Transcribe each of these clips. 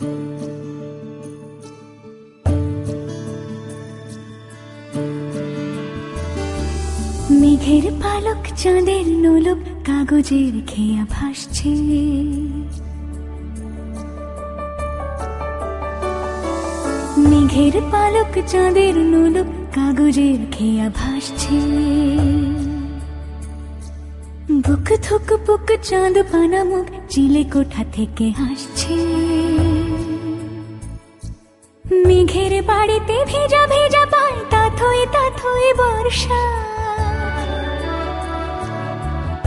মেঘের পালক চাঁদের নোলক কাগজের খেয়া ভাসছে। মেঘের পালক চাঁদের নোলক কাগজের খেয়া ভাসছে। বুক থুক বুক চাঁদ পানা মুখ, চিলে কোঠা থেকে হাসছে। মেঘের বাড়িতে ভেজা ভেজা পায়, তাথই তাথই বর্ষা।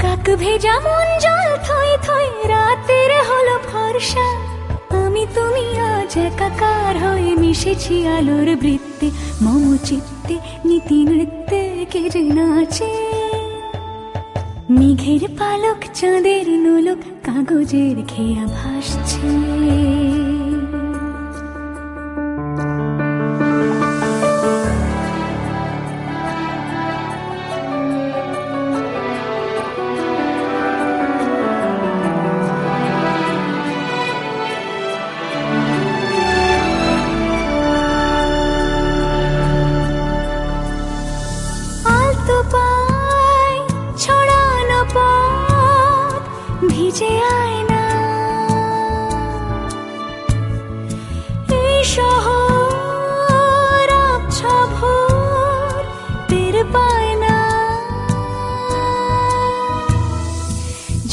কাক ভেজা মন জল, থই থই রাতের হলো ফর্ষা। আমি তুমি আজ একাকার হয়ে মিশেছি আলোর বৃত্তে, মম চিত্তে, নীতি নৃত্যে কে যে নাচে। মেঘের পালক চাঁদের নোলক, কাগজের খেয়া ভাসছে।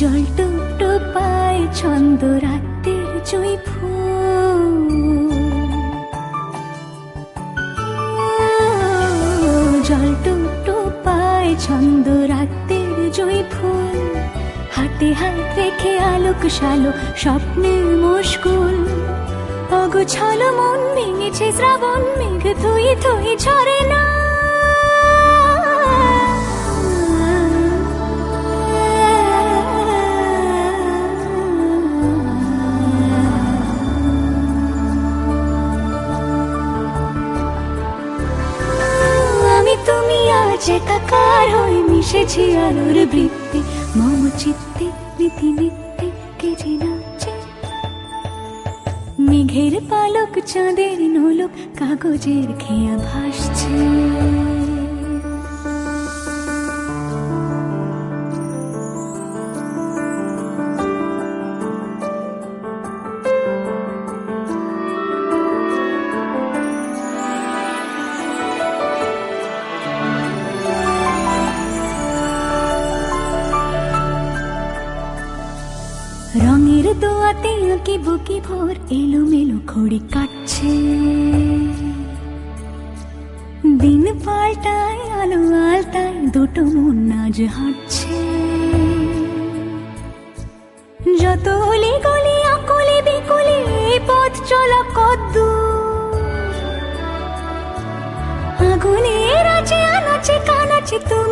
জল টুকটো পায় ছন্দ রাতের জয় জল টুকটো পায় ছন্দ রাতের জয় ফুল। হাতে হাত রেখে আলোক শালো স্বপ্নে মুশকুল। অগোছালো মন ভেঙেছে শ্রাবণ মেঘ থই থই ঝরে না। আজ হয়ে মিশেছি আলোর বৃত্তি। মম চিত্তে, নীতি নিত্যে, কে যে নাচে। মেঘের পালক, চাঁদের নোলক কাগজের খেয়া ভাসছে। দোয়াতে আঁকি বুকি ভোর এলো মেলো খড়ি কাটছে। দিন পাল্টায়, আলো আলতায়, দুটো মন আজ হাঁটছে। যত অলি গলি আকলি বিকলি পথ চলা কদ্দু আগুনের আছে আনাচে কানাচে তুমি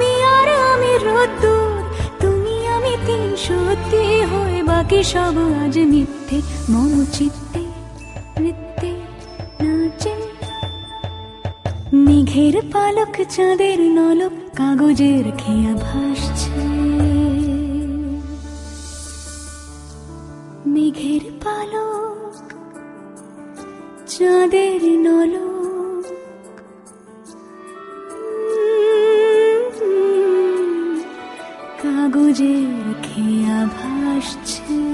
বাকি সব আজ মিথ্যে মম চিত্তে, নৃত্যে নাচে। মেঘের পালক, চাঁদের নলক, কাগজের খেয়া ভাসছে। মেঘের পালক, চাঁদের নলক। কাগজের খেয়া ভাসছে